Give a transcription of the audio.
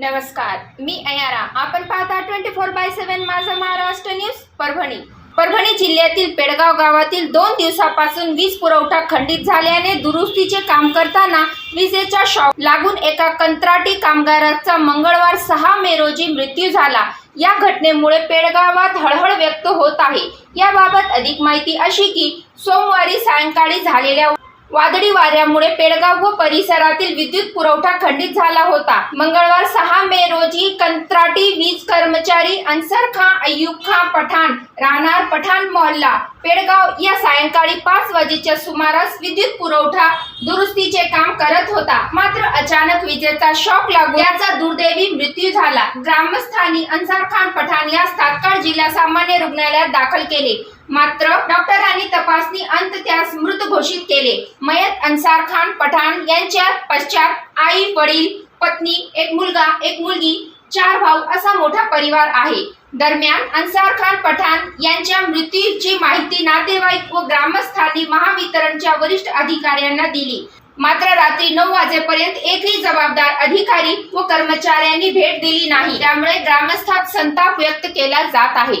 नमस्कार मी अयारा. आपण पाहता ट्वेंटी फोर बाय सेव्हन माझा महाराष्ट्र न्यूज परभणी. परभणी जिल्ह्यातील पेडगाव गावातील दोन दिवसापासून वीज पुरवठा खंडित झाल्याने दुरुस्तीचे काम करताना विजेचा शॉक लागून एका कंत्राटी कामगाराचा मंगळवार सहा मे रोजी मृत्यू झाला. या घटनेमुळे पेडगावात हळहळ व्यक्त होत आहे. याबाबत अधिक माहिती अशी की सोमवारी सायंकाळी झालेल्या वादळी वाऱ्यामुळे पेडगाव व परिसरातील विद्युत पुरवठा खंडित झाला होता. मंगळवार सहा मे रोजी कंत्राटी वीज कर्मचारी अन्सर खां अय्यूब खां पठाण राहणार पठाण मॉलला. पेडगाव या सायंकाळी पाच वाजेच्या सुमारास विद्युत पुरवठा दुरुस्तीचे काम करत होता. मात्र अचानक विजेचा शॉक लागून याचा दुर्दैवी मृत्यू झाला. ग्रामस्थांनी अन्सार खान पठाण यास तात्काळ जिल्हा सामान्य रुग्णालयात दाखल केले. मात्र डॉक्टरांनी केले. मयत अन्सार खान पठाण यांच्या पश्चात आई वडील पत्नी एक मुलगा एक मुलगी चार भाऊ असा मोठा परिवार आहे. दरम्यान अन्सार खान पठाण यांच्या मृत्यूची माहिती नातेवाईक व ग्रामस्थांनी महावितरणच्या वरिष्ठ अधिकाऱ्यांना दिली. मात्र रात्री नऊ वाजेपर्यंत एकही जबाबदार अधिकारी व कर्मचाऱ्यांनी भेट दिली नाही. त्यामुळे ग्रामस्थात संताप व्यक्त केला जात आहे.